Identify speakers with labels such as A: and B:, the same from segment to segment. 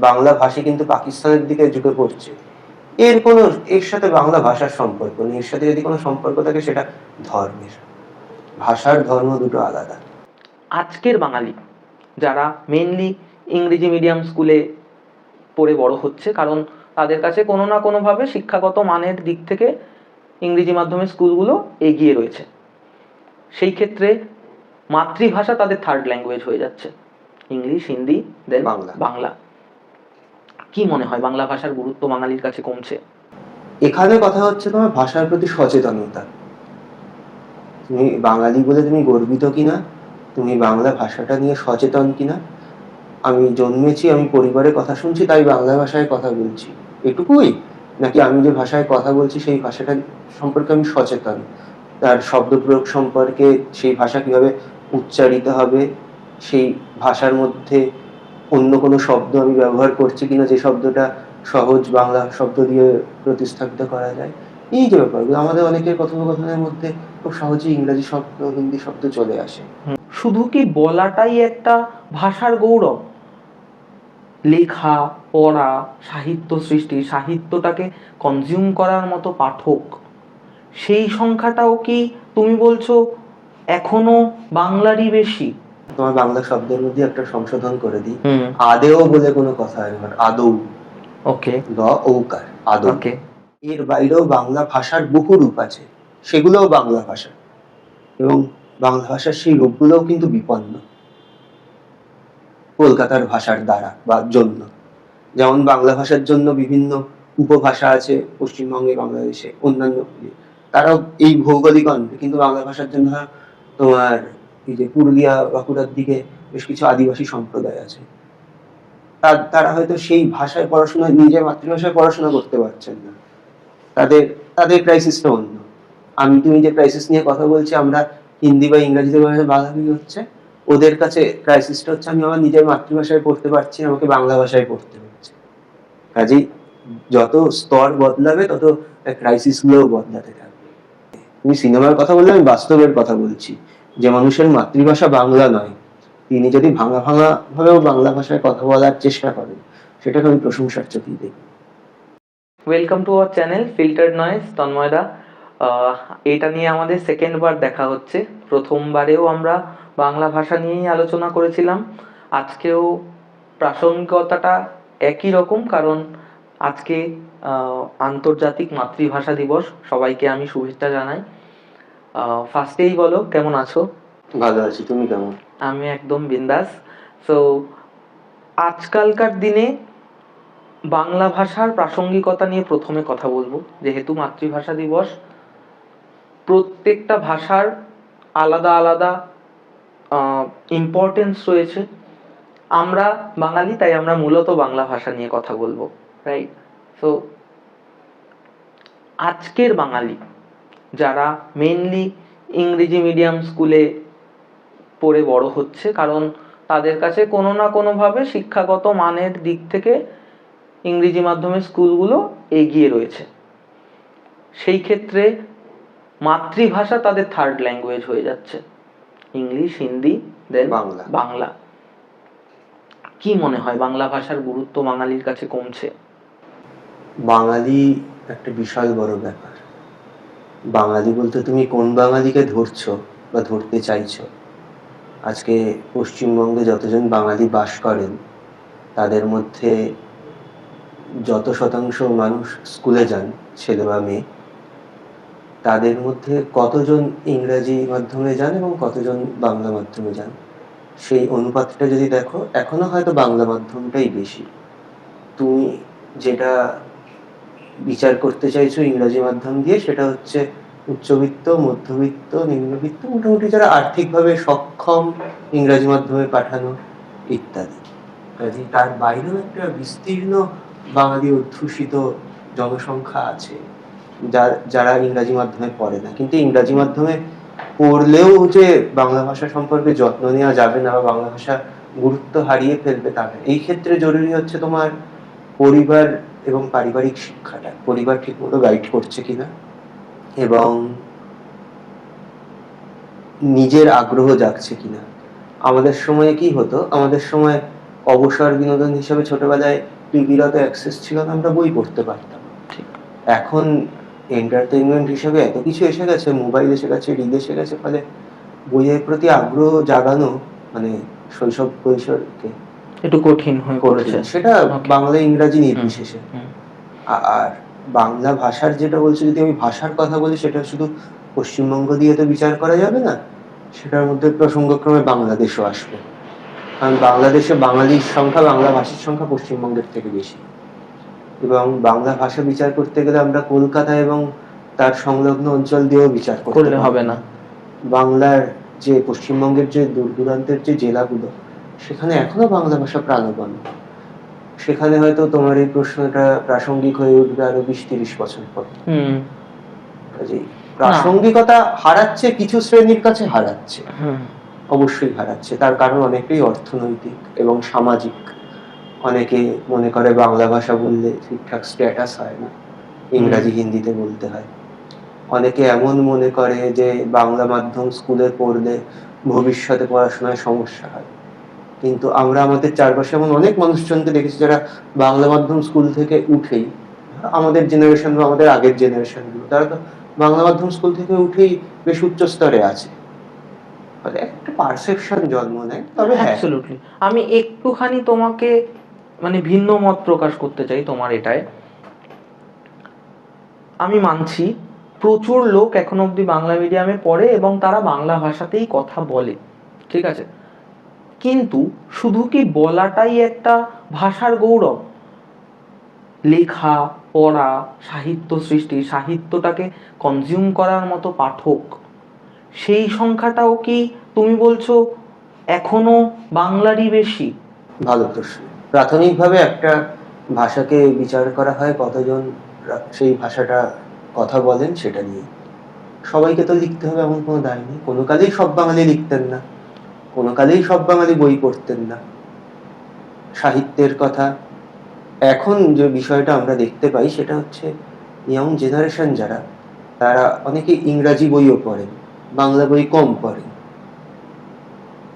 A: বাংলা ভাষী কিন্তু পাকিস্তানের দিকে ঝুঁকে পড়ছে। এর কোনো এর সাথে বাংলা ভাষার সম্পর্ক নেই। এর সাথে যদি কোনো সম্পর্ক থাকে সেটা ধর্মের। ভাষার ধর্ম দুটো আলাদা।
B: আজকের বাঙালি যারা মেনলি ইংরেজি মিডিয়াম স্কুলে পড়ে বড় হচ্ছে কারণ তাদের কাছে কোনো না কোনোভাবে শিক্ষাগত মানের দিক থেকে ইংরেজি মাধ্যমের স্কুলগুলো এগিয়ে রয়েছে। সেই ক্ষেত্রে মাতৃভাষা তাদের থার্ড ল্যাঙ্গুয়েজ হয়ে যাচ্ছে। English Hindi then
A: Bangla.
B: Bangla. কি মনে হয় বাংলা ভাষার গুরুত্ব বাঙালির কাছে কমছে?
A: এখানে কথা হচ্ছে তোমার ভাষার প্রতি সচেতনতা। তুমি বাঙালি বলে তুমি গর্বিত কিনা? তুমি বাংলা ভাষাটা নিয়ে সচেতন কিনা? আমি জন্মেছি, আমি পরিবারে কথা শুনছি, তাই বাংলা ভাষায় কথা বলছি। এটুকুই? নাকি আমি যে ভাষায় কথা বলছি, সেই ভাষাটা সম্পর্কে আমি সচেতন? তার শব্দ প্রয়োগ সম্পর্কে সেই ভাষা কীভাবে উচ্চারিত হবে, সেই ভাষার মধ্যে অন্য কোনো শব্দ আমি ব্যবহার করছি কিনা যে শব্দটা সহজ বাংলা শব্দ দিয়ে প্রতিস্থাপিত করা যায় এই যে ব্যাপারগুলো আমাদের অনেকের কথোপকথনের মধ্যে খুব সহজেই ইংরাজি শব্দ হিন্দি শব্দ চলে আসে।
B: শুধু কি বলাটাই একটা ভাষার গৌরব? লেখা পড়া সাহিত্য সৃষ্টি সাহিত্যটাকে কনজিউম করার মতো পাঠক সেই সংখ্যাটাও কি তুমি বলছো এখনও বাংলারই বেশি?
A: তোমার বাংলা শব্দের মধ্যে একটা সংশোধন করে দিই। আদেও বলে কোনো কথা হয় না আদৌ।
B: ওকে।
A: দ ঔকার আদৌ।
B: ওকে।
A: এর বাইরেও বাংলা ভাষার বহু রূপ আছে সেগুলোও বাংলা ভাষা এবং বাংলা ভাষার সেই রূপগুলোও কিন্তু বিপন্ন। কলকাতার ভাষার দ্বারা বা জন্য। যেমন বাংলা ভাষার জন্য বিভিন্ন উপভাষা আছে পশ্চিমবঙ্গে বাংলাদেশে অন্যান্য। তারাও এই ভৌগোলিক অঞ্চলে কিন্তু বাংলা ভাষার জন্য তোমার এই যে পুরুলিয়া বাঁকুড়ার দিকে বেশ কিছু আদিবাসী সম্প্রদায় আছে। তার- হয়তো সেই ভাষায় পড়াশোনা, নিজের মাতৃভাষায় পড়াশোনা করতে পারছেন না। তাদের তাদের ক্রাইসিসটা অন্য। আমি তুমি যে ক্রাইসিস নিয়ে কথা বলছি, আমরা হিন্দি বা ইংরাজিতে ভাষায় বাধাবি হচ্ছে। ওদের কাছে ক্রাইসিসটা হচ্ছে, আমি আমার নিজের মাতৃভাষায় পড়তে পারছি আমাকে বাংলা ভাষায় পড়তে হচ্ছে। কাজেই যত স্তর বদলাবে, তত ক্রাইসিস গুলোও বদলাতে থাকবে। তুমি সিনেমার কথা বললে, আমি বাস্তবের কথা বলছি। যে মানুষের মাতৃভাষা বাংলা নয়, তিনি যদি ভাঙা ভাঙা ভাবেও বাংলা ভাষায় কথা বলার চেষ্টা করেন, সেটাকে আমি প্রশংসার চোখেই দেখি।
B: Welcome to our channel filtered noise তন্ময়দা এটা নিয়ে আমাদের সেকেন্ড বার দেখা হচ্ছে। প্রথমবারেও আমরা বাংলা ভাষা নিয়েই আলোচনা করেছিলাম। আজকেও প্রাসঙ্গিকতাটা একই রকম, কারণ আজকে আন্তর্জাতিক মাতৃভাষা দিবস। সবাইকে আমি শুভেচ্ছা জানাই। ফার্স্টেই বলো কেমন আছো?
A: ভালো আছি তুমি কেমন?
B: আমি একদম বিন্দাস। সো আজকালকার দিনে বাংলা ভাষার প্রাসঙ্গিকতা নিয়ে প্রথমে কথা বলব। যেহেতু মাতৃভাষা দিবস প্রত্যেকটা ভাষার আলাদা আলাদা ইম্পর্টেন্স রয়েছে। আমরা বাঙালি তাই আমরা মূলত বাংলা ভাষা নিয়ে কথা বলব রাইট সো আজকের বাঙালি যারা মেনলি ইংরেজি মিডিয়াম স্কুলে পড়ে বড় হচ্ছে কারণ তাদের কাছে কোনো না কোনোভাবে শিক্ষাগত মানের দিক থেকে ইংরেজি মাধ্যমের স্কুলগুলো এগিয়ে রয়েছে। সেই ক্ষেত্রে মাতৃভাষা তাদের থার্ড ল্যাঙ্গুয়েজ হয়ে যাচ্ছে। English Hindi then
A: Bangla.
B: Bangla. কি মনে হয় বাংলা ভাষার গুরুত্ব বাঙালির কাছে কমছে?
A: বাঙালি একটা বিশাল বড় ব্যাপার। বাঙালি বলতে তুমি কোন বাঙালিকে ধরছো বা ধরতে চাইছো? আজকে পশ্চিমবঙ্গে যতজন বাঙালি বাস করেন, তাদের মধ্যে যত শতাংশ মানুষ স্কুলে যান, ছেলে বা মেয়ে, তাদের মধ্যে কতজন ইংরাজি মাধ্যমে যান এবং কতজন বাংলা মাধ্যমে যান? সেই অনুপাতটা যদি দেখো, এখনও হয়তো বাংলা মাধ্যমটাই বেশি। তুমি যেটা বিচার করতে চাইছো ইংরাজি মাধ্যম দিয়ে, সেটা হচ্ছে উচ্চবিত্ত, মধ্যবিত্ত, নিম্নবিত্ত, মোটামুটি যারা আর্থিকভাবে সক্ষম ইংরাজি মাধ্যমে পাঠানো ইত্যাদি। কাজে তার বাইরেও একটা বিস্তীর্ণ বাঙালি অধ্যুষিত জনসংখ্যা আছে যার যারা ইংরাজি মাধ্যমে পড়ে না। কিন্তু ইংরাজি মাধ্যমে পড়লেও যে বাংলা ভাষা সম্পর্কে যত্ন নেওয়া যাবে না বা বাংলা ভাষা গুরুত্ব হারিয়ে ফেলবে তা এই ক্ষেত্রে জরুরি হচ্ছে তোমার পরিবার এবং পারিবারিক শিক্ষাটা পরিবার ঠিকমতো গাইড করছে কিনা এবং নিজের আগ্রহ জাগছে কিনা। আমাদের সময়ে কি হতো? আমাদের সময় অবসর বিনোদন হিসেবে ছোটবেলায় টিভির অত অ্যাক্সেস ছিল না আমরা বই পড়তে পারতাম। এখন এন্টারটেনমেন্ট হিসেবে এত কিছু এসে গেছে মোবাইল এসে গেছে রিল এসে গেছে ফলে বইয়ের প্রতি আগ্রহ জাগানো মানে শৈশব কৈশোরকে
B: একটু কঠিন হয়ে পড়েছে।
A: সেটা বাংলা ইংরাজি নির্বিশেষে আর বাংলা ভাষার যেটা বলছি যদি আমি ভাষার কথা বলি সেটা শুধু পশ্চিমবঙ্গ দিয়ে তো বিচার করা যাবে না সেটার মধ্যে প্রসঙ্গক্রমে বাংলাদেশও আসবে। কারণ বাংলাদেশে বাঙালির সংখ্যা বাংলা ভাষার সংখ্যা পশ্চিমবঙ্গের থেকে বেশি। এবং বাংলা ভাষা বিচার করতে গেলে আমরা কলকাতা এবং তার সংলগ্ন অঞ্চল দিয়েও বিচার করতে
B: হবে না।
A: বাংলার যে পশ্চিমবঙ্গের যে দূর দূরান্তের যে জেলাগুলো সেখানে এখনও বাংলা ভাষা প্রাণবন্ত। সেখানে হয়তো তোমার এই প্রশ্নটা প্রাসঙ্গিক হয়ে উঠবে আরও বিশ তিরিশ বছর পর। প্রাসঙ্গিকতা হারাচ্ছে কিছু শ্রেণির কাছে হারাচ্ছে। অবশ্যই হারাচ্ছে। তার কারণ অনেকেই অর্থনৈতিক এবং সামাজিক। অনেকে মনে করে বাংলা ভাষা বললে ঠিকঠাক স্ট্যাটাস হয় না ইংরাজি হিন্দিতে বলতে হয়। অনেকে এমন মনে করে যে বাংলা মাধ্যম স্কুলে পড়লে ভবিষ্যতে পড়াশোনায় সমস্যা হয়। কিন্তু আমরা আমাদের চারপাশে এমন অনেক মানুষজনকে দেখেছি যারা বাংলা মাধ্যম স্কুল থেকে উঠেই, আমাদের জেনারেশন বা আমাদের আগের জেনারেশনগুলো, তারা তো বাংলা মাধ্যম স্কুল থেকে উঠেই বেশ উচ্চ স্তরে আছে। ফলে একটা পারসেপশন জন্ম নেয়, তবে
B: অ্যাবসলিউটলি আমি একটুখানি তোমাকে মানে ভিন্ন মত প্রকাশ করতে চাই তোমার এটায়। আমি মানছি, প্রচুর লোক এখনও অবধি বাংলা মিডিয়ামে পড়ে এবং তারা বাংলা ভাষাতেই কথা বলে, ঠিক আছে? কিন্তু শুধু কি বলাটাই একটা ভাষার গৌরব? লেখা, পড়া, সাহিত্য সৃষ্টি, সাহিত্যটাকে কনজিউম করার মতো পাঠক। সেই সংখ্যাটাও কি তুমি বলছো এখনও বাংলারই বেশি?
A: ভালো প্রশ্ন প্রাথমিকভাবে একটা ভাষাকে বিচার করা হয়, কতজন সেই ভাষাটা কথা বলেন সেটা নিয়ে। সবাইকে তো লিখতে হবে, এমন কোনো দায় নেই। কোনো কালেই সব বাঙালি লিখতেন না। কোনো কালেই সব বাঙালি বই পড়তেন না। সাহিত্যের কথা। এখন যে বিষয়টা আমরা দেখতে পাই সেটা হচ্ছে ইয়ং জেনারেশন যারা তারা অনেকে ইংরাজি বইও পড়েন বাংলা বই কম পড়েন।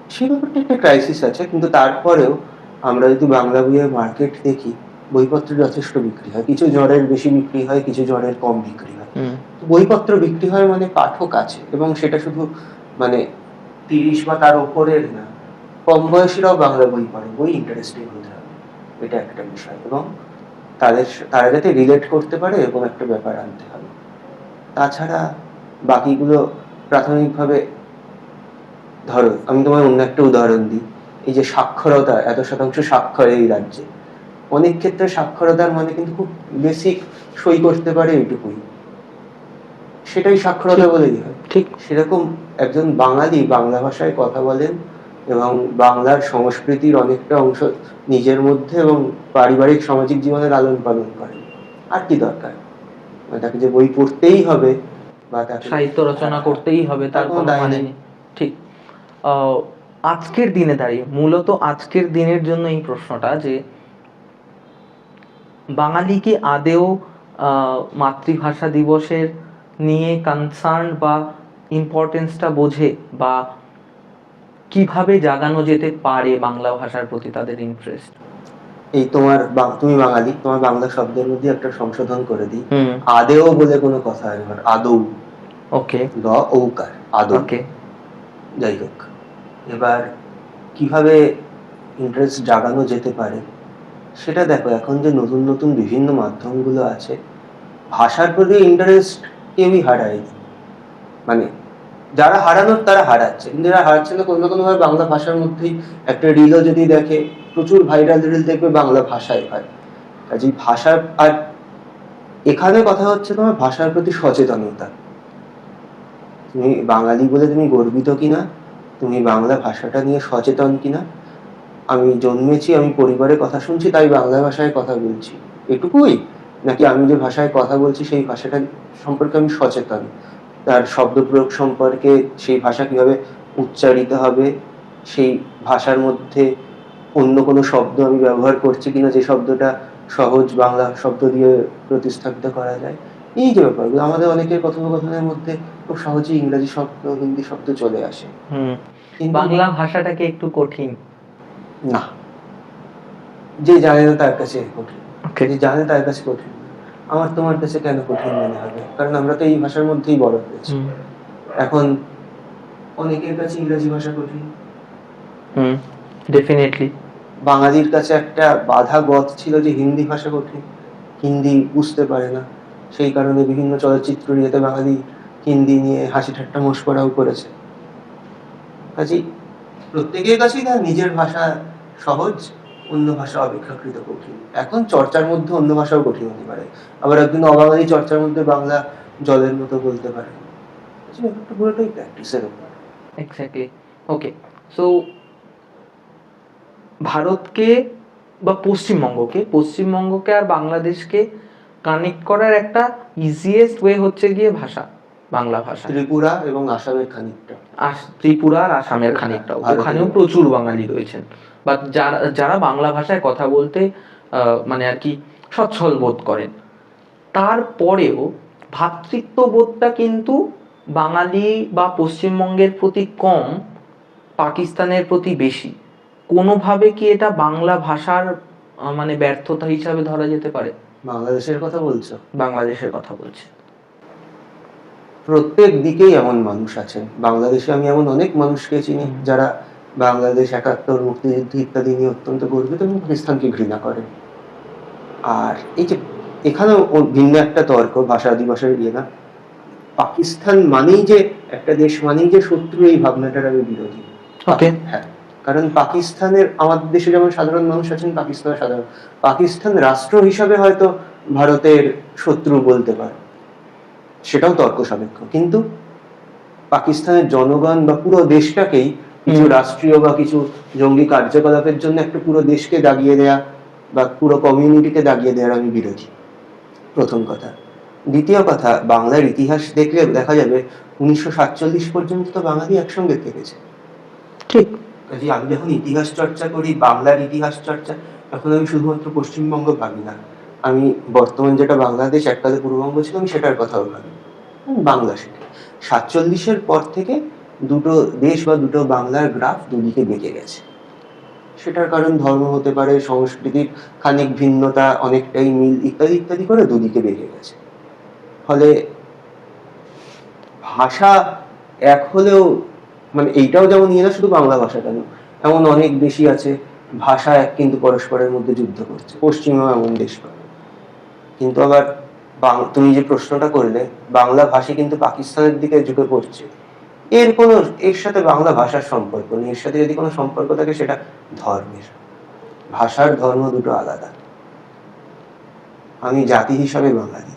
A: সেই ব্যাপারটা একটা ক্রাইসিস আছে কিন্তু তারপরেও আমরা যদি বাংলা বইয়ের মার্কেট দেখি বইপত্র যথেষ্ট বিক্রি হয়। কিছু জ্বরের বেশি বিক্রি হয় কিছু জ্বরের কম বিক্রি হয়। বইপত্র বিক্রি হয় মানে পাঠক আছে এবং সেটা শুধু মানে তিরিশ বা তার ওপরের না, কম বয়সীরাও বাংলা বই পড়ে, বই ইন্টারেস্টিং হতে হবে। এটা একটা বিষয় এবং তাদের তারা যাতে রিলেট করতে পারে এরকম একটা ব্যাপার আনতে হবে। তাছাড়া বাকিগুলো প্রাথমিকভাবে ধরো, আমি তোমার অন্য একটা উদাহরণ দিই। এই যে সাক্ষরতা, এত শতাংশ স্বাক্ষর এই রাজ্যে। অনেক ক্ষেত্রে সাক্ষরতার মানে কিন্তু খুব বেসিক সই করতে পারে এইটুকুই। সেটাই সাক্ষরতা হয়
B: ঠিক
A: সেরকম একজন বাঙালি বাংলা ভাষায় কথা বলেন এবং বাংলার সংস্কৃতির অনেকটা অংশ নিজের মধ্যে এবং পারিবারিক সামাজিক জীবনে লালন পালন করেন। আর কি দরকার? মানে তাকে যে বই পড়তেই হবে বা তাকে
B: সাহিত্য রচনা করতেই হবে তার
A: কোনো
B: মানে ঠিক। আজকের দিনে দাঁড়িয়ে মূলত আজকের দিনের জন্য এই প্রশ্নটা যে বাঙালি কি আদেও আহ, মাতৃভাষা দিবসের নিয়ে কনসার্ন বা ইম্পর্টেন্সটা বোঝে বা কীভাবে জাগানো যেতে পারে বাংলা ভাষার প্রতি তাদের ইন্টারেস্ট
A: এই তোমার তুমি বাঙালি তোমার বাংলা শব্দের মধ্যে একটা সংশোধন করে দিই। আদেও বলে কোনো কথা হয় না আদৌ।
B: ওকে
A: ল ঔকার আদৌ।
B: ওকে
A: যাই হোক এবার কীভাবে ইন্টারেস্ট জাগানো যেতে পারে? সেটা দেখো এখন যে নতুন নতুন বিভিন্ন মাধ্যমগুলো আছে ভাষার প্রতি ইন্টারেস্ট কেউই হারায়নি মানে যারা হারানোর তারা হারাচ্ছে। কিন্তু যারা হারাচ্ছে না, কোনো না কোনোভাবে বাংলা ভাষার মধ্যেই একটা রিলও যদি দেখে, প্রচুর ভাইরাল রিল দেখবে বাংলা ভাষায় হয়। কাজেই ভাষার আর এখানে কথা হচ্ছে তোমার ভাষার প্রতি সচেতনতা। তুমি বাঙালি বলে তুমি গর্বিত কিনা? তুমি বাংলা ভাষাটা নিয়ে সচেতন কিনা? আমি জন্মেছি, আমি পরিবারে কথা শুনছি, তাই বাংলা ভাষায় কথা বলছি। এটুকুই। নাকি আমি যে ভাষায় কথা বলছি সেই ভাষাটা সম্পর্কে আমি সচেতন। তার শব্দ প্রয়োগ সম্পর্কে সেই ভাষা কীভাবে উচ্চারিত হবে সেই ভাষার মধ্যে অন্য কোনো শব্দ আমি ব্যবহার করছি কিনা যে শব্দটা সহজ বাংলা শব্দ দিয়ে প্রতিস্থাপিত করা যায় এই যে ব্যাপারগুলো আমাদের অনেকের কথোপকথনের মধ্যে খুব সহজেই ইংরেজি শব্দ হিন্দি শব্দ চলে আসে।
B: হুম। বাংলা ভাষাটাকে একটু কঠিন।
A: না। যে জানে না তার কাছে কঠিন।
B: ওকে
A: যে জানে তার কাছে কঠিন। আমার তোমার কাছে কেন কঠিন মনে হবে? কারণ আমরা তো এই ভাষার মধ্যেই বড় হয়েছি। এখন অনেকের কাছে ইংরেজি ভাষা কঠিন।
B: হুম ডেফিনেটলি
A: বাঙালির কাছে একটা বাধা গত ছিল যে হিন্দি ভাষা কঠিন। হিন্দি বুঝতে পারে না। সেই কারণে বিভিন্ন চলচ্চিত্র নিয়েতে বাঙালি হিন্দি নিয়ে হাসি ঠাট্টা মস্করাও করেছে। কাজেই প্রত্যেকের কাছেই তার নিজের ভাষা সহজ। অন্য ভাষা অপেক্ষাকৃত কঠিন। এখন চর্চার মধ্যে অন্য ভাষাও কঠিন হতে পারে। আবার একদিন অবাঙালি চর্চার মধ্যে বাংলা জলের মতো বলতে পারে। পুরোটাই প্র্যাকটিসের উপর।
B: এক্স্যাক্টলি ওকে সো ভারতকে বা পশ্চিমবঙ্গকে পশ্চিমবঙ্গকে আর বাংলাদেশকে কানেক্ট করার একটা ইজিয়েস্ট ওয়ে হচ্ছে গিয়ে ভাষা বাংলা ভাষা।
A: ত্রিপুরা এবং আসামের খানিকটা।
B: আস ত্রিপুরা আর আসামের
A: ভারতের-
B: ওখানেও প্রচুর বাঙালি রয়েছেন। বা যারা যারা বাংলা ভাষায় কথা বলতে মানে আর কি সচ্ছল বোধ করেন। তারপরেও ভ্রাতৃত্ববোধটা কিন্তু বাঙালি বা পশ্চিমবঙ্গের প্রতি কম পাকিস্তানের প্রতি বেশি। কোনোভাবে কি এটা বাংলা ভাষার মানে ব্যর্থতা হিসাবে ধরা যেতে পারে?
A: বাংলাদেশের কথা বলছো?
B: বাংলাদেশের কথা বলছে।
A: প্রত্যেক দিকেই এমন মানুষ আছেন। বাংলাদেশে আমি এমন অনেক মানুষকে চিনি যারা বাংলাদেশ একাত্তর মুক্তিযুদ্ধ ইত্যাদি নিয়ে অত্যন্ত গর্বিত এবং পাকিস্তানকে ঘৃণা করে। আর এই যে এখানেও ভিন্ন একটা তর্ক ভাষা দিবসের ইয়ে না। পাকিস্তান মানেই যে একটা দেশ মানেই যে শত্রু এই ভাবনাটার আমি বিরোধী। হ্যাঁ কারণ পাকিস্তানের আমাদের দেশে যেমন সাধারণ মানুষ আছেন পাকিস্তানের সাধারণ। পাকিস্তান রাষ্ট্র হিসাবে হয়তো ভারতের শত্রু বলতে পারে। সেটাও তর্ক সাপেক্ষ কিন্তু পাকিস্তানের জনগণ বা পুরো দেশটাকেই কিছু রাষ্ট্রীয় বা কিছু জঙ্গি কার্যকলাপের জন্য একটা পুরো দেশকে দাগিয়ে দেয়া বা পুরো কমিউনিটিকে দাগিয়ে দেওয়ার আমি বিরোধী। প্রথম কথা। দ্বিতীয় কথা বাংলার ইতিহাস দেখলে দেখা যাবে উনিশশো সাতচল্লিশ পর্যন্ত তো বাঙালি একসঙ্গে থেকেছে।
B: ঠিক।
A: কাজে আমি যখন ইতিহাস চর্চা করি বাংলার ইতিহাস চর্চা তখন আমি শুধুমাত্র পশ্চিমবঙ্গ ভাবি না। আমি বর্তমান যেটা বাংলাদেশ এককালে পূর্ববঙ্গ ছিল আমি সেটার কথাও ভাবি। বাংলা শিখি। সাতচল্লিশের পর থেকে দুটো দেশ বা দুটো বাংলার গ্রাফ দুদিকে বেঁকে গেছে। সেটার কারণ ধর্ম হতে পারে, সংস্কৃতির খানিক ভিন্নতা অনেকটাই মিল ইত্যাদি ইত্যাদি করে দুদিকে বেঁকে গেছে। ফলে ভাষা এক হলেও মানে এইটাও যেমন নিয়ে না শুধু বাংলা ভাষা কেন এমন অনেক দেশই আছে, ভাষা এক কিন্তু পরস্পরের মধ্যে যুদ্ধ করছে, পশ্চিমেও এমন দেশ পাবে। কিন্তু আবার তুমি যে প্রশ্নটা করলে, বাংলা ভাষী কিন্তু পাকিস্তানের দিকে ঝুঁকে পড়ছে। এর কোনো এর সাথে বাংলা ভাষার সম্পর্ক নেই। এর সাথে যদি কোনো সম্পর্ক থাকে সেটা ধর্মের। ভাষার ধর্ম দুটো আলাদা। আমি জাতি হিসাবে বাঙালি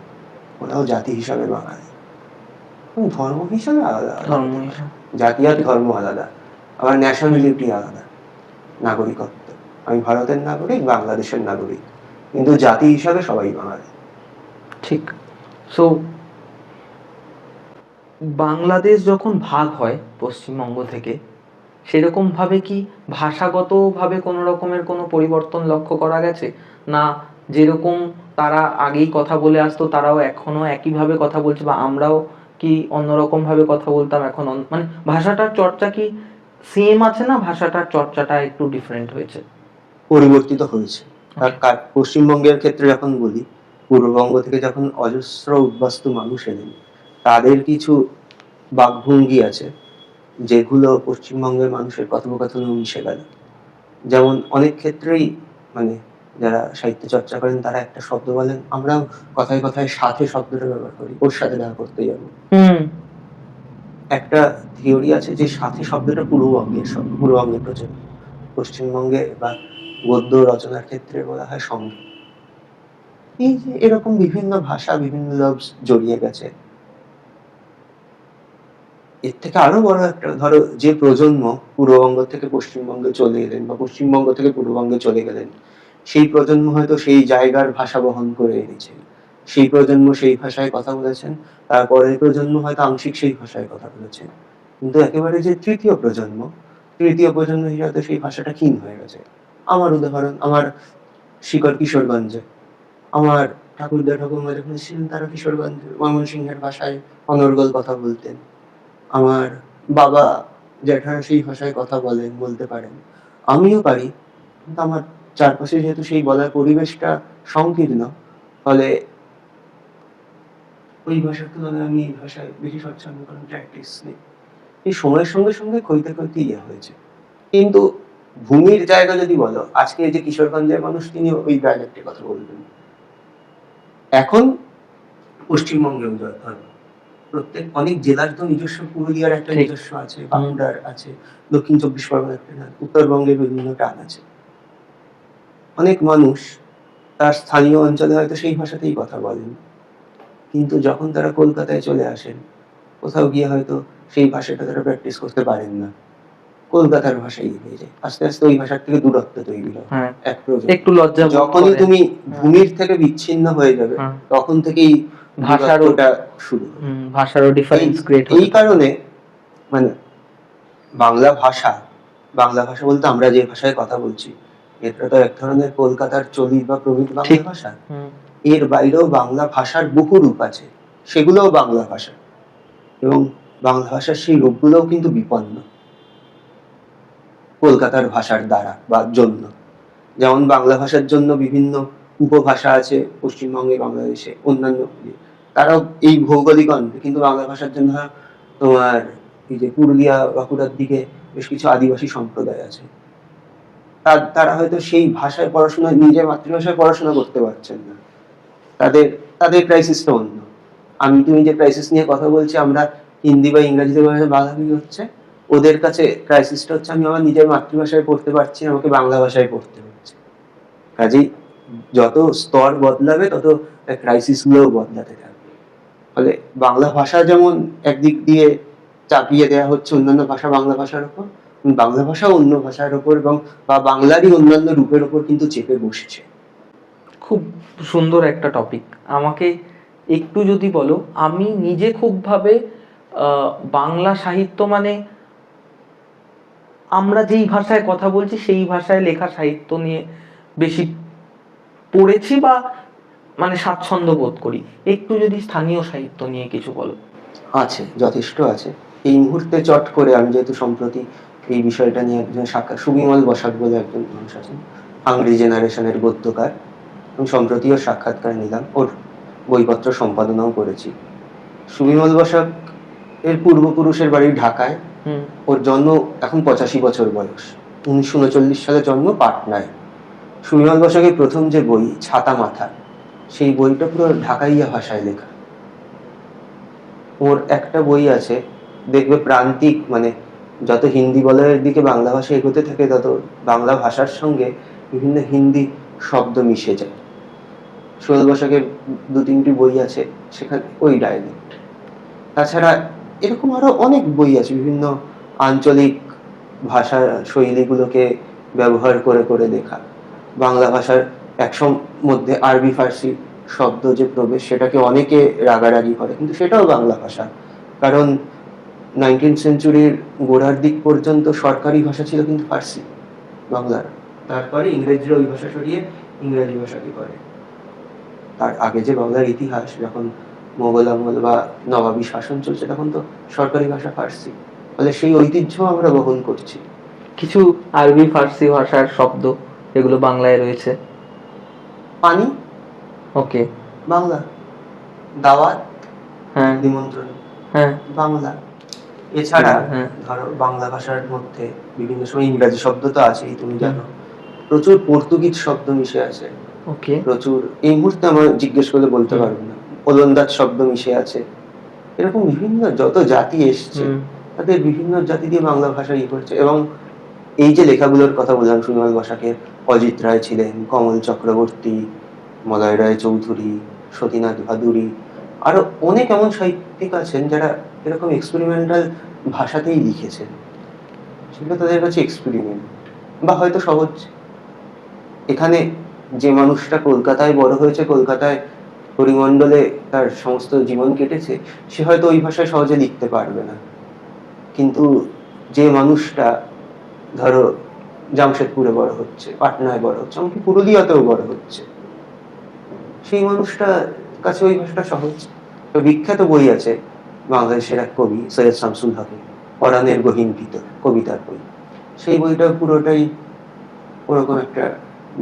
A: ওরাও জাতি হিসাবে বাঙালি। ধর্ম হিসাবে আলাদা।
B: ধর্ম।
A: জাতি আর ধর্ম আলাদা। আমার ন্যাশনালিটি আলাদা। নাগরিকত্ব। আমি ভারতের নাগরিক বাংলাদেশের নাগরিক। কিন্তু জাতি হিসাবে সবাই বাঙালি।
B: ঠিক। সো বাংলাদেশ যখন ভাগ হয় পশ্চিমবঙ্গ থেকে সেরকম ভাবে কি ভাষাগতভাবে কোনো রকমের কোনো পরিবর্তন লক্ষ্য করা গেছে? না যেরকম তারা আগেই কথা বলে আসতো তারাও এখনও একইভাবে কথা বলছে বা আমরাও কি অন্যরকম ভাবে কথা বলতাম এখন মানে ভাষাটার চর্চা কি সেম আছে না ভাষাটার চর্চাটা একটু ডিফারেন্ট হয়েছে?
A: পরিবর্তিত হয়েছে। পশ্চিমবঙ্গের ক্ষেত্রে যখন বলি পূর্ববঙ্গ থেকে যখন অজস্র উদ্বাস্তু মানুষ এলেন তাদের কিছু বাকভঙ্গি আছে যেগুলো পশ্চিমবঙ্গের মানুষের কথোপকথনে মিশে গেল। যেমন অনেক ক্ষেত্রেই মানে যারা সাহিত্য চর্চা করেন তারা একটা শব্দ বলেন আমরা কথায় কথায় সাথে শব্দটা ব্যবহার করি ওর সাথে দেখা করতে যাব।
B: হুম।
A: একটা থিওরি আছে যে সাথে শব্দটা পূর্ববঙ্গের শব্দ পূর্ববঙ্গের প্রচলন। পশ্চিমবঙ্গে বা গদ্য রচনার ক্ষেত্রে বলা হয় সঙ্গে। এই যে এরকম বিভিন্ন ভাষা বিভিন্ন জড়িয়ে গেছে। এর থেকে আরও বড় একটা, ধরো যে প্রজন্ম পূর্ববঙ্গ থেকে পশ্চিমবঙ্গে চলে এলেন বা পশ্চিমবঙ্গ থেকে পূর্ববঙ্গে চলে গেলেন, সেই প্রজন্ম হয়তো সেই জায়গার ভাষা বহন করে এনেছে। সেই প্রজন্ম সেই ভাষায় কথা বলেছেন, তারপরের প্রজন্ম হয়তো আংশিক সেই ভাষায় কথা বলেছেন কিন্তু একেবারে যে তৃতীয় প্রজন্ম তৃতীয় প্রজন্ম হিসাবে সেই ভাষাটা ক্ষীণ হয়ে গেছে। আমার উদাহরণ, আমার শিকড় কিশোরগঞ্জে আমার ঠাকুরদা ঠাকুরমা যখন ছিলেন তারা কিশোরগঞ্জ ময়মনসিংহের ভাষায় অনর্গল কথা বলতেন। আমার বাবা জ্যাঠারা সেই ভাষায় কথা বলেন বলতে পারেন। আমিও পারি কিন্তু আমার চারপাশে যেহেতু সেই বলার পরিবেশটা সংকীর্ণ ফলে ওই ভাষার তুলনায় আমি এই ভাষায় বেশি স্বচ্ছন্দ কারণ প্র্যাকটিস নেই। এই সময়ের সঙ্গে সঙ্গে কইতে কইতে ইয়ে হয়েছে। কিন্তু ভূমির জায়গা যদি বলো আজকে যে কিশোরগঞ্জের মানুষ তিনি ওই ডায়ালেক্টে কথা বলবেন এখন পশ্চিমবঙ্গেও ধরো, প্রত্যেক অনেক জেলার তো নিজস্ব পুরুলিয়ার একটা নিজস্ব আছে বাংলার আছে দক্ষিণ চব্বিশ পরগনার একটা উত্তরবঙ্গের বিভিন্ন টান আছে। অনেক মানুষ তার স্থানীয় অঞ্চলে হয়তো সেই ভাষাতেই কথা বলেন কিন্তু যখন তারা কলকাতায় চলে আসেন কোথাও গিয়ে হয়তো সেই ভাষাটা তারা প্র্যাকটিস করতে পারেন না। কলকাতার ভাষাই হয়ে যায়। আস্তে আস্তে ওই ভাষার থেকে দূরত্ব তৈরি হয়।
B: হ্যাঁ। একটু লজ্জা
A: যখনই তুমি ভূমির থেকে বিচ্ছিন্ন হয়ে যাবে
B: হ্যাঁ।
A: তখন থেকেই
B: ভাষারও-
A: দূরত্বটা শুরু
B: ভাষারও ডিফারেন্স
A: এই-
B: ক্রিয়েট
A: এই কারণে মানে বাংলা ভাষা বাংলা ভাষা বলতে আমরা যে ভাষায় কথা বলছি এটা তো এক ধরনের কলকাতার চলিত বা প্রমিত বাংলা ভাষা। এর বাইরেও বাংলা ভাষার বহু রূপ আছে সেগুলোও বাংলা ভাষা। এবং বাংলা ভাষার সেই রূপগুলোও কিন্তু বিপন্ন। কলকাতার ভাষার দ্বারা বা জন্য। যেমন বাংলা ভাষার জন্য বিভিন্ন উপভাষা আছে পশ্চিমবঙ্গে বাংলাদেশে অন্যান্য। তারাও এই ভৌগোলিক অঞ্চলে, কিন্তু বাংলা ভাষার জন্য তোমার এই যে পুরুলিয়া, বাঁকুড়ার দিকে বেশ কিছু আদিবাসী সম্প্রদায় আছে। তার- হয়তো সেই ভাষায় পড়াশোনা, নিজের মাতৃভাষায় পড়াশোনা করতে পারছেন না। তাদের তাদের ক্রাইসিসটা অন্য। আমি তুমি যে ক্রাইসিস নিয়ে কথা বলছি, আমরা হিন্দি বা ইংরেজিতে বাধাবি হচ্ছে। ওদের কাছে ক্রাইসিসটা হচ্ছে, আমি আমার নিজের মাতৃভাষায় পড়তে পারছি আমাকে বাংলা ভাষায় পড়তে হচ্ছে। কাজেই যত স্তর বদলাবে, তত ক্রাইসিস গুলোও বদলাতে থাকবে। ফলে বাংলা ভাষা যেমন একদিক দিয়ে চাপিয়ে দেওয়া হচ্ছে অন্যান্য ভাষা বাংলা ভাষার উপর বাংলা ভাষা অন্য ভাষার উপর এবং, বা বাংলারই অন্যান্য রূপের উপর কিন্তু চেপে বসেছে।
B: খুব সুন্দর একটা টপিক আমাকে একটু যদি বলো, আমি নিজে খুবভাবে বাংলা সাহিত্য মানে আমরা যেই ভাষায় কথা বলছি, সেই ভাষায় লেখা সাহিত্য নিয়ে বেশি পড়েছি বা মানে স্বাচ্ছন্দ্য বোধ করি। একটু যদি স্থানীয় সাহিত্য নিয়ে কিছু বলো।
A: আছে যথেষ্ট আছে। এই মুহূর্তে চট করে আমি যেহেতু সম্প্রতি এই বিষয়টা নিয়ে একজন সাক্ষাৎ সুবিমল বসাক বলে একজন মানুষ আছেন আংরি জেনারেশনের গদ্যকার আমি সম্প্রতিও সাক্ষাৎকার নিলাম ওর বইপত্র সম্পাদনাও করেছি। সুবিমল বসাক এর পূর্বপুরুষের বাড়ি ঢাকায়।
B: হুম।
A: ওর জন্ম এখন পঁচাশি বছর বয়স। উনিশশো উনচল্লিশ সালে জন্ম পাটনায়। সুবিমল বসাকের প্রথম যে বই ছাতা মাথা সেই বইটা পুরো ঢাকাইয়া ভাষায় লেখা। ওর একটা বই আছে, দেখবে প্রান্তিক মানে যত হিন্দি বলয়ের দিকে বাংলা ভাষা এগোতে থাকে, তত বাংলা ভাষার সঙ্গে বিভিন্ন হিন্দি শব্দ মিশে যায়। সুবিমল বসাকের দু তিনটি বই আছে, সেখানে ওই ডায়ালেক্ট তাছাড়া এরকম আরও অনেক বই আছে, বিভিন্ন আঞ্চলিক ভাষা শৈলীগুলোকে ব্যবহার করে করে লেখা। বাংলা ভাষার একসম মধ্যে আরবি, ফার্সি শব্দ যে প্রবেশ, সেটাকে অনেকে রাগারাগি করে। কিন্তু সেটাও বাংলা ভাষা। কারণ নাইনটিন সেঞ্চুরির গোড়ার দিক পর্যন্ত সরকারি ভাষা ছিল কিন্তু ফার্সি, বাংলার। তারপরে ইংরেজরা ওই ভাষা সরিয়ে ইংরেজি ভাষাকে করে। তার আগে যে বাংলার ইতিহাস, যখন মোগল আমল বা নবাবী শাসন চলছে, তখন তো সরকারি ভাষা ফার্সি। ফলে সেই ঐতিহ্য আমরা বহন করছি।
B: কিছু আরবি, ফার্সি ভাষার শব্দ, এগুলো বাংলায় রয়েছে।
A: পানি
B: ওকে
A: বাংলা দাওয়াত
B: হ্যাঁ।
A: নিমন্ত্রণ
B: হ্যাঁ।
A: বাংলা। এছাড়া
B: হ্যাঁ।
A: ধরো বাংলা ভাষার মধ্যে বিভিন্ন সময় ইংরাজি শব্দ তো আছেই তুমি জানো। প্রচুর পর্তুগিজ শব্দ মিশে আছে।
B: ওকে
A: প্রচুর। এই মুহূর্তে আমার জিজ্ঞেস করলে বলতে। পারব না। ওলন্দাজ শব্দ মিশে আছে। এরকম বিভিন্ন যত জাতি এসছে তাদের বিভিন্ন জাতি দিয়ে বাংলা ভাষা ইয়ে করছে এবং এই যে লেখাগুলোর কথা বললাম সুনিমাল বসাকের অজিত রায় ছিলেন, কমল চক্রবর্তী, মলয় রায় চৌধুরী, সতীনাথ ভাদুরী, আরও অনেক এমন সাহিত্যিক আছেন যারা এরকম এক্সপেরিমেন্টাল ভাষাতেই লিখেছেন। সেগুলো তাদের কাছে এক্সপেরিমেন্ট বা হয়তো সহজ। এখানে যে মানুষটা কলকাতায় বড় হয়েছে, কলকাতায় পরিমণ্ডলে তার সমস্ত জীবন কেটেছে, সে হয়তো ওই ভাষায় সহজে লিখতে পারবে না। কিন্তু যে মানুষটা ধরো জামশেদপুরে বড় হচ্ছে পাটনায় বড় হচ্ছে এমনকি পুরুলিয়াতেও বড় হচ্ছে। সেই মানুষটা কাছে ওই ভাষাটা সহজ। বিখ্যাত বই আছে বাংলাদেশের এক কবি সৈয়দ শামসুল হকের পরাণের গহীন ভিতর কবিতার বই। সেই বইটা পুরোটাই ওরকম একটা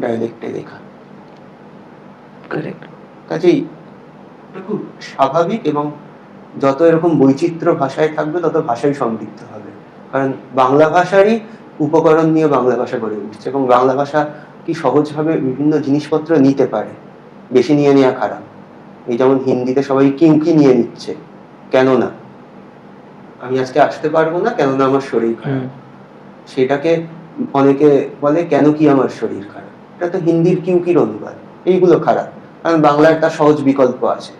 A: ডাইলেক্টে লেখা। কাজেই খুব স্বাভাবিক এবং যত এরকম বৈচিত্র্য ভাষায় থাকবে তত ভাষাই সমৃদ্ধ হবে। কারণ বাংলা ভাষারই উপকরণ নিয়ে বাংলা ভাষা গড়ে উঠছে এবং বাংলা ভাষা কি সহজভাবে বিভিন্ন জিনিসপত্র নিতে পারে? বেশি নিয়ে নেওয়া খারাপ। এই যেমন হিন্দিতে সবাই কিউকি নিয়ে নিচ্ছে কেন না? আমি আজকে আসতে পারব না কেননা আমার শরীর খারাপ। সেটাকে অনেকে বলে কেন কি আমার শরীর খারাপ? এটা তো হিন্দির কিউকির অনুবাদ এইগুলো খারাপ। কারণ বাংলার তার সহজ বিকল্প আছে।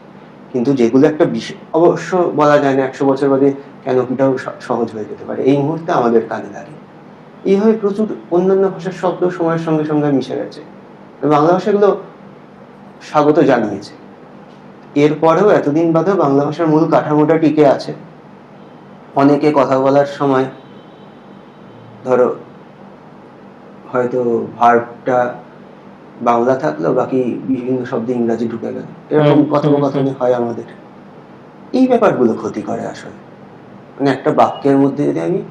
A: কিন্তু যেগুলো একটা বিশেষ অবশ্য বলা যায় না একশো বছর বাদে কেন কিটাও সহজ হয়ে যেতে পারে। এই মুহূর্তে আমাদের কানে লাগে। এইভাবে প্রচুর অন্যান্য ভাষার শব্দ সময়ের সঙ্গে সঙ্গে মিশে গেছে। বাংলা ভাষাগুলো স্বাগত জানিয়েছে। এরপরেও এতদিন বাদেও বাংলা ভাষার মূল কাঠামোটা টিকে আছে। অনেকে কথা বলার সময় ধরো হয়তো ভার্বটা বাংলা থাকল বাকি বিভিন্ন শব্দে ইংরাজি ঢুকে গেল। এরকম
B: হুম,
A: কথোপকথনে হয় আমাদের। এই ব্যাপারগুলো ক্ষতি করে আসলে। মানে একটা বাক্যের মধ্যে যদি আমি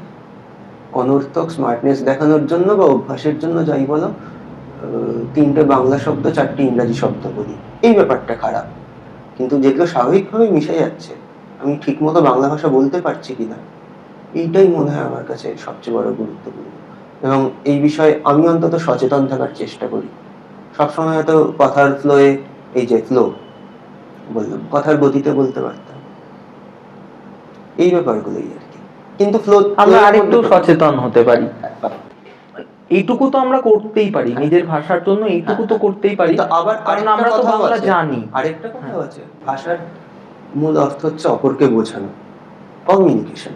A: অনর্থক স্মার্টনেস দেখানোর জন্য বা অভ্যাসের জন্য যাই বলো তিনটে বাংলা শব্দ, চারটি ইংরাজি শব্দ বলি। এই ব্যাপারটা খারাপ। কিন্তু যেগুলো স্বাভাবিকভাবে মিশে যাচ্ছে, আমি ঠিকমতো বাংলা ভাষা বলতে পারছি কিনা, এইটাই মনে হয় আমার কাছে সবচেয়ে বড় গুরুত্বপূর্ণ। এবং এই বিষয়ে আমি অন্তত সচেতন থাকার চেষ্টা করি। সবসময় হয়তো কথার ফ্লোয়ে এই যে ফ্লো বললাম, কথার গতিতে বলতে পারতাম। এই ব্যাপারগুলোই আর কিন্তু ফ্লো
B: আমরা আরেকটু সচেতন হতে পারি। এইটুকু তো আমরা করতেই পারি নিজের ভাষার জন্য এইটুকু তো করতেই পারি
A: আবার
B: কারণ আমরা তো বাংলা জানি।
A: আরেকটা কথা আছে। ভাষার মূল অর্থ হচ্ছে অপরকে বোঝানো কমিউনিকেশন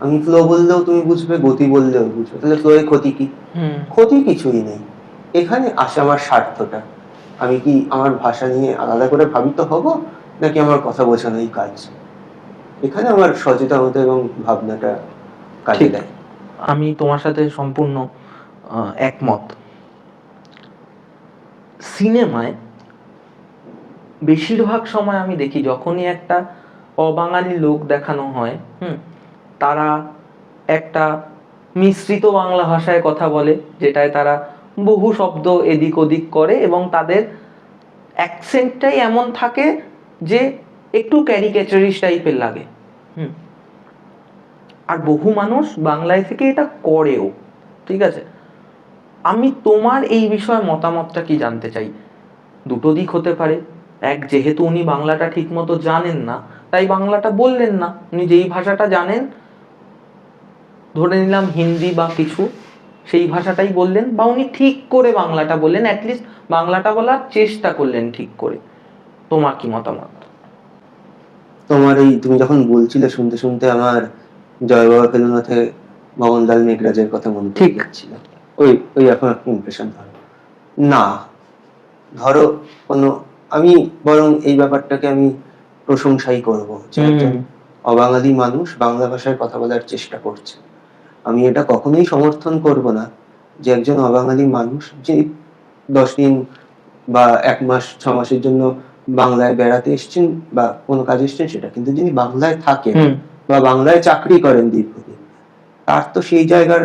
A: আমি ফ্লো বললেও তুমি বুঝবে গতি বললেও বুঝবে। তাহলে ফ্লো এর ক্ষতি কি?
B: হুম।
A: ক্ষতি কিছুই নেই। এখানে আসে আমার স্বার্থটা। আমি কি আমার ভাষা নিয়ে আলাদা করে ভাবিত হব নাকি আমার কথা বোঝানোই কাজ? এখানে আমার সচেতনতা এবং ভাবনাটা কাজে দেয়।
B: আমি তোমার সাথে সম্পূর্ণ একমত। সিনেমায় বেশিরভাগ সময় আমি দেখি যখনই একটা অবাঙালি লোক দেখানো হয় হুম তারা একটা মিশ্রিত বাংলা ভাষায় কথা বলে যেটায় তারা বহু শব্দ এদিক ওদিক করে এবং তাদের অ্যাকসেন্টটাই এমন থাকে যে একটু ক্যারিকেচারিস টাইপের লাগে। হুম। আর বহু মানুষ বাংলায় থেকে এটা করেও, ঠিক আছে? আমি তোমার এই বিষয়ে মতামতটা কি জানতে চাই? দুটো দিক হতে পারে। এক, যেহেতু উনি বাংলাটা ঠিকমতো জানেন না, তাই বাংলাটা বললেন না। উনি যেই ভাষাটা জানেন, ধরে নিলাম হিন্দি বা কিছু, সেই ভাষাটাই বললেন বা উনি ঠিক করে বাংলাটা বললেন অ্যাটলিস্ট বাংলাটা বলার চেষ্টা করলেন ঠিক করে। তোমার কি মতামত?
A: তোমার এই তুমি যখন বলছিলে শুনতে শুনতে আমার জয় বাবা ফেলুনাথে মোহনলাল মেঘরাজের কথা মনে
B: ঠিক।
A: যাচ্ছিল। ওই ওই এখন ইমপ্রেশন ধরো। না ধরো কোনো আমি বরং এই ব্যাপারটাকে আমি প্রশংসাই করব যে একজন অবাঙালি মানুষ বাংলা ভাষায় কথা বলার চেষ্টা করছে। আমি এটা কখনোই সমর্থন করব না যে একজন অবাঙালি মানুষ যে দশ দিন বা এক মাস ছ মাসের জন্য বাংলায় বেড়াতে এসেছেন বা কোনো কাজে এসেছেন সেটা কিন্তু যিনি বাংলায় থাকেন বা বাংলায় চাকরি করেন দীর্ঘদিন তার তো সেই জায়গার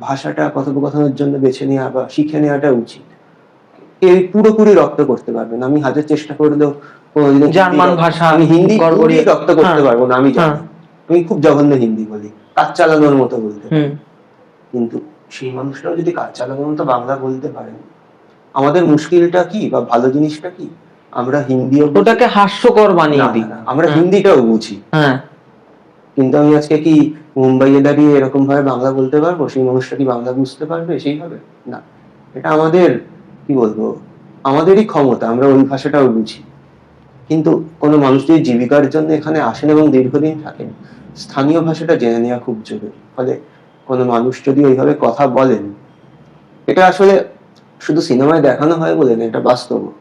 A: ভাষাটা কথোপকথনের জন্য বেছে নেওয়া বা শিখে নেওয়াটা উচিত। এই পুরোপুরি রপ্ত করতে পারবেন। আমি হাজার চেষ্টা করলেও
B: জার্মান ভাষা
A: আমি হিন্দি রপ্ত করতে
B: হ্যাঁ,
A: পারব না আমি জানি।
B: হ্যাঁ।
A: আমি খুব জঘন্য হিন্দি বলি কাজ চালানোর মতো বলতে। কিন্তু সেই মানুষটাও যদি কাজ চালানোর মতো বাংলা বলতে পারেন আমাদের মুশকিলটা কি বা ভালো জিনিসটা কি? আমরা হিন্দিও বুঝি-
B: ওটাকে হাস্যকর বানিয়ে দিই।
A: আমরা
B: হ্যাঁ।
A: হিন্দিটাও বুঝি।
B: হ্যাঁ।
A: কিন্তু আমি আজকে কি মুম্বাইয়ে দাঁড়িয়ে এরকম ভাবে বাংলা বলতে পারব? সেই মানুষটা কি বাংলা বুঝতে পারবে? সেইভাবে? না। এটা আমাদের কি বলব আমাদেরই ক্ষমতা আমরা ওই ভাষাটাও বুঝি। কিন্তু কোনো মানুষ যদি জীবিকার জন্য এখানে আসেন এবং দীর্ঘদিন থাকেন স্থানীয় ভাষাটা জেনে নেওয়া খুব জরুরি। ফলে কোনো মানুষ যদি ওইভাবে কথা বলেন এটা আসলে শুধু সিনেমায় দেখানো হয় বলে না এটা বাস্তব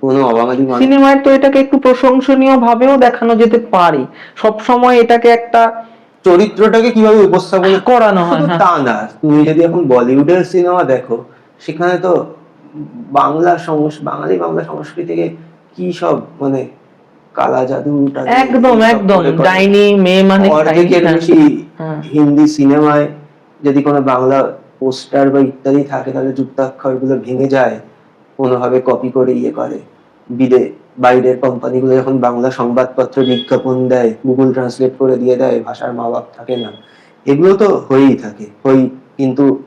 A: কোনো অবাঙালি
B: সিনেমায় তো এটাকে একটু প্রশংসনীয় ভাবেও দেখানো যেতে পারে সব সময় এটাকে একটা
A: চরিত্রটাকে কীভাবে উপস্থাপন
B: করানো হয় হ্যাঁ।
A: তা না তুমি যদি এখন বলিউডের সিনেমা দেখো সেখানে তো বাংলা সংস্কৃতি বাঙালি বাংলা সংস্কৃতিকে কি সব মানে কালা জাদু টাদু
B: একদম একদম। ডাইনি মেয়ে মানে
A: বেশি
B: হ্যাঁ।
A: হিন্দি সিনেমায় যদি কোনো বাংলা পোস্টার বা ইত্যাদি থাকে তাহলে যুক্তাক্ষরগুলো ভেঙে যায় কোনোভাবে কপি করে ইয়ে করে। বিদে বাইরের কোম্পানিগুলো যখন বাংলা সংবাদপত্র বিজ্ঞাপন দেয় গুগল ট্রান্সলেট করে দিয়ে দেয়, ভাষার মা বাপ থাকে না। এগুলো তো হয়েই থাকে হই কিন্তু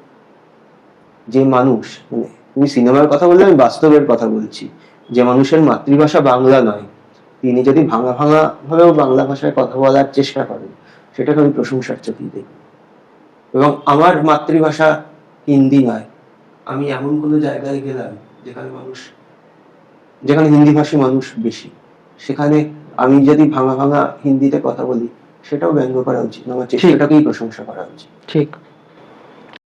A: যে মানুষ মানে তুমি সিনেমার কথা বললে, আমি বাস্তবের কথা বলছি। যে মানুষের মাতৃভাষা বাংলা নয়, তিনি যদি ভাঙা ভাঙা ভাবেও বাংলা ভাষায় কথা বলার চেষ্টা করেন, সেটাকে আমি প্রশংসার চোখেই দেখি। এবং আমার মাতৃভাষা হিন্দি নয়। আমি এমন কোনো জায়গায় গেলাম যেখানে মানুষ যেখানে হিন্দি ভাষী মানুষ বেশি সেখানে আমি যদি ভাঙা ভাঙা হিন্দিতে কথা বলি সেটাও ব্যঙ্গ করা উচিত। না, আমার চেষ্টাটাকেই প্রশংসা করা উচিত।
B: ঠিক।